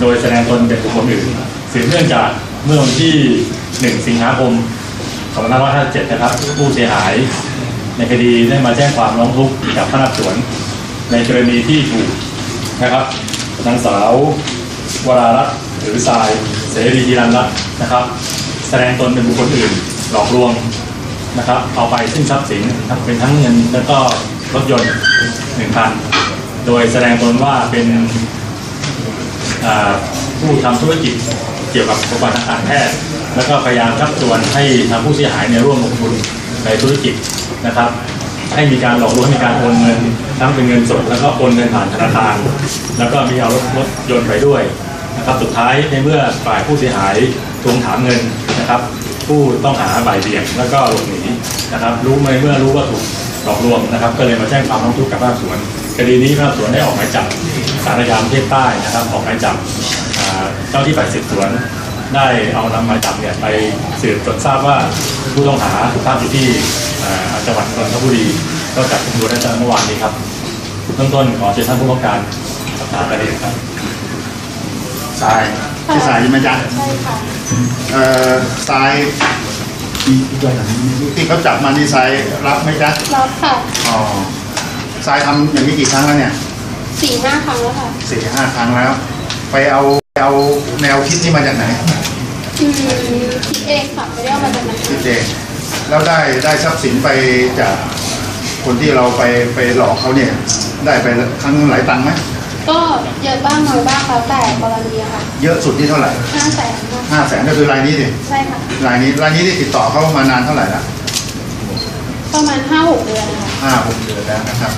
โดยแสดงตนเป็นบุคคลอื่นสืบเนื่องจากเมื่อวันที่ 1 สิงหาคม 2557 นะครับ ผู้เสียหาย ในคดีได้มาแจ้งความร้องทุกข์กับพนักสวน ในกรณีที่ถูกนะครับนางสาววรารัตน์หรือทรายเสรีธีรันรัตน์นะครับ แสดงตนเป็นบุคคลอื่น หลอกลวงนะครับเอาไปซึ่งทรัพย์สินเป็นทั้งเงินแล้วก็รถยนต์หนึ่งคัน โดยแสดงตนว่าเป็น ผู้ทำธุรกิจเกี่ยวกับอุปกรณ์ทางการแพทย์ แล้วก็พยายามชักชวนให้ทางผู้เสียหายเนี่ยร่วมลงทุนในธุรกิจนะครับ ให้มีการหลอกลวงมีการโอนเงินทั้งเป็นเงินสดแล้วก็โอนเงินผ่านธนาคาร แล้วก็มีเอารถรถยนต์ไปด้วยนะครับสุดท้ายในเมื่อฝ่ายผู้เสียหายทวงถามเงินนะครับ ผู้ต้องหาบ่ายเบี่ยงแล้วก็หลบหนีนะครับ รู้ไหมเมื่อรู้ว่าถูกหลอกลวงนะครับ ก็เลยมาแจ้งความร้องทุกข์กับภาคสวนคดีนี้ภาคสวนได้ออกหมายจับารยามประเทศใต้นะครับออกหมายจับอ่าเจ้าที่ฝ่ายสืบสวน ได้เอานำหมายจับเนี่ยไปสืบจนทราบว่าผู้ต้องหาถูกภาพอยู่ที่อ่าจังหวัดนนทบุรีก็จับกุมตัวได้ตั้งแต่เมื่อวานนี้ครับเบื้องต้นขอเชิญท่านผู้ว่าการสอบถามรายละเอียดครับทรายชื่อทรายใช่ไหมจ๊ะใช่ค่ะเอ่อทรายที่เขาจับมานี่ทรายรับไหมจ๊ะรับค่ะอ๋อทรายทำอย่างนี้กี่ครั้งแล้วเนี่ย สี่ห้าครั้งแล้วค่ะสี่ห้าครั้งแล้ว ไปเอาไปเอาแนวคิดนี้มาจากไหนอืมคิดเองค่ะไม่ได้เอามาจากไหนคิดเองแล้วได้ได้ทรัพย์สินไปจากคนที่เราไปไปหลอกเขาเนี่ย ได้ไปครั้งหลายตังค์ไหมก็เยอะบ้างน้อยบ้างแล้วแต่กรณีอะค่ะ เยอะสุดที่เท่าไหร่ห้าแสนค่ะห้าแสนก็คือรายนี้สิใช่ค่ะรายนี้รายนี้ที่ติดต่อเขามานานเท่าไหร่ละประมาณห้าหกเดือนนะคะห้าหกเดือนแล้วนะครับ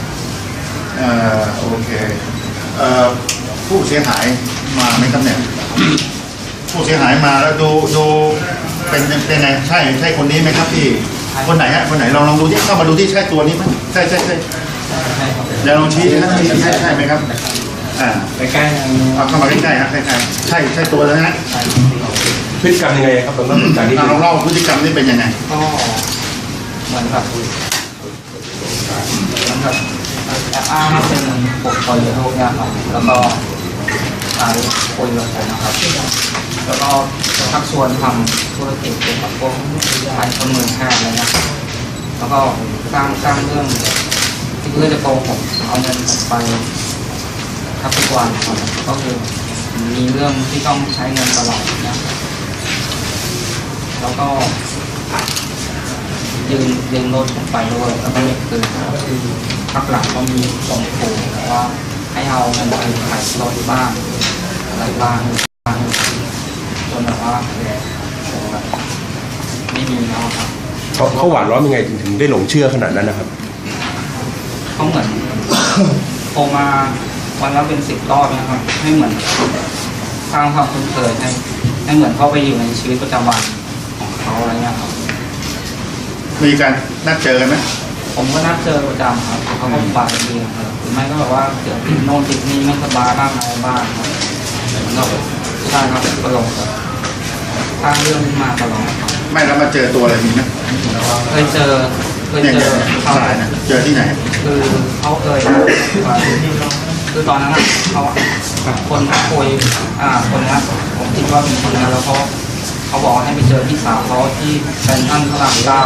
เอ่อโอเคเอ่อผู้เสียหายมาไหมครับเนี่ยผู้เสียหายมาแล้วดูดูเป็นเป็นไงใช่ใช่คนนี้ไหมครับพี่คนไหนฮะคนไหนลองลองดูที่เข้ามาดูที่ใช่ตัวนี้ไหมใช่ใช่ใช่เดี๋ยวลองชี้นะชี้ใช่ใช่ไหมครับอ่าใกล้ๆทางเอาเข้ามาใกล้ๆครับใกล้ๆใช่ใช่ตัวแล้วนะพฤติกรรมยังไงครับตอนนั้นจากที่อ่าลองเล่าพฤติกรรมนี่เป็นยังไงก็เหมือนกับเหมือนกับ แอบอ้างว่าเป็นบุคคลในโลกเนี่ยครับแล้วก็ใช้คุยกับผมนะครับ แล้วก็ชักชวนทำธุรกิจเกี่ยวกับพวกขายครื่องมือแพทย์อะไรเงี้ยครับแล้วก็สร้างสร้างเรื่องที่เพื่อจะโกงผมเอาเงินผมไปทับทุกวันครับก็คือมีเรื่องที่ต้องใช้เงินตลอดนะแล้วก็ยืนยืนรถผมไปด้วยแล้วก็ไม่คืนคือ พักหลังก็มีสองขู่ว่าให้เอาเงินไปขายรถบ้างอะไรบ้างบ้างจนแบบว่าผมแบบไม่มีแล้วครับเขาเขาหวานล้อมยังไงถึงถึงได้หลงเชื่อขนาดนั้นนะครับเขาเหมือนโทรมาวันละเป็นสิบรอบนะครับให้เหมือนสร้างความคุ้นเคยให้ให้เหมือนเข้าไปอยู่ในชีวิตประจำวันของเขาอะไรเงี้ยครับมีการนัดเจอกันไหม ผมก็นัดเจอประจำครับเขาก็บายดีครับหรือไม่ก็แบบว่าเดี๋ยวติดโน่นติดนี่ไม่สบายบ้างอะไรบ้างครับมันก็ใช่ครับตลกครับสร้างเรื่องขึ้นมาตลอดครับไม่แล้วมาเจอตัวอะไรมีไหมเคยเจอเคยเนี่ยเจเนี่ยอเขาทรายนะเจอที่ไหน คือเขาเคยคือตอนนั้นอะเขาคนเขาคุยอ่าคนนี้ผมคิดว่าเป็นคนนี้แล้วเขาเขาบอกให้ไปเจอพี่สาวเขาที่เป็นท่านพระรามเก้า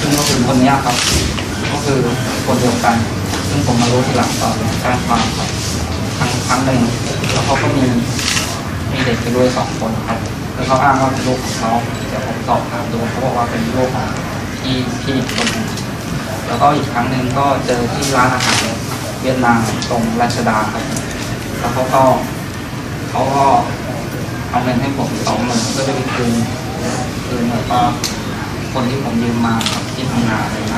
ซึ่งก็คือคนนี้ครับ ก็คือคนเดียวกัน ซึ่งผมมารู้ทีหลังตอนการความครับครั้งครั้งหนึ่งแล้วเขาก็มีมีเด็กไปด้วยสองคนครับแล้วเขาอ้างว่าเป็นลูกของเขาเดี๋ยวผมสอบถามดูเขาบอกว่าเป็นลูกของพี่พี่อีกคนหนึ่งแล้วก็อีกครั้งหนึ่งก็เจอที่ร้านอาหารเวียดนามตรงราชดาครับ แล้วเขาก็เขาก็เอาเงินให้ผมสองหมื่นเพื่อจะไปคืนคืนแล้วก็คนที่ผมยืมมาครับที่ทำงานอะไรนะ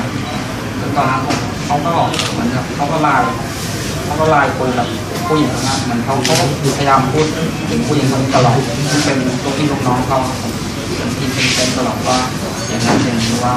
ตอนนั้นผมเขาก็เหมือนกับเขาก็ไลน์เขาก็ไลน์คุยกับผู้หญิงคนนั้นเหมือนเขาเขาพยายามพูดถึงผู้หญิงคนนี้ตลอดซึ่งเป็นลูกพี่ลูกน้องเขาบผมเป็นที่เป็นเป็นตลอดว่าอย่างนั้นอย่างนี้ว่า